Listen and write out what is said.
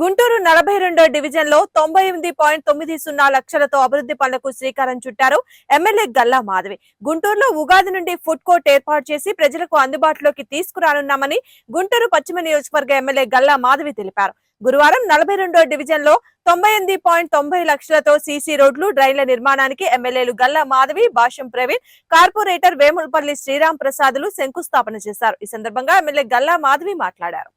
గుంటూరు నలభై రెండో డివిజన్లో తొంభై ఎనిమిది పాయింట్ తొమ్మిది సున్నా లక్షలతో అభివృద్ధి పనులకు శ్రీకారం చుట్టారు ఎమ్మెల్యే గల్లా మాధవి. గుంటూరులో ఉగాది నుండి ఫుడ్ కోర్ట్ ఏర్పాటు చేసి ప్రజలకు అందుబాటులోకి తీసుకురానున్నామని గుంటూరు పశ్చిమ నియోజకవర్గ ఎమ్మెల్యే గల్లా మాధవి తెలిపారు. గురువారం నలభై రెండో డివిజన్లో తొంభై ఎనిమిది పాయింట్ తొంభై లక్షలతో సీసీ రోడ్లు డ్రైన్ల నిర్మాణానికి ఎమ్మెల్యేలు గల్లా మాధవి భాష్యం ప్రవీణ్ కార్పొరేటర్ వేములపల్లి శ్రీరామ్ ప్రసాదులు శంకుస్థాపన చేశారు. ఈ సందర్భంగా ఎమ్మెల్యే గల్లా మాధవి మాట్లాడారు.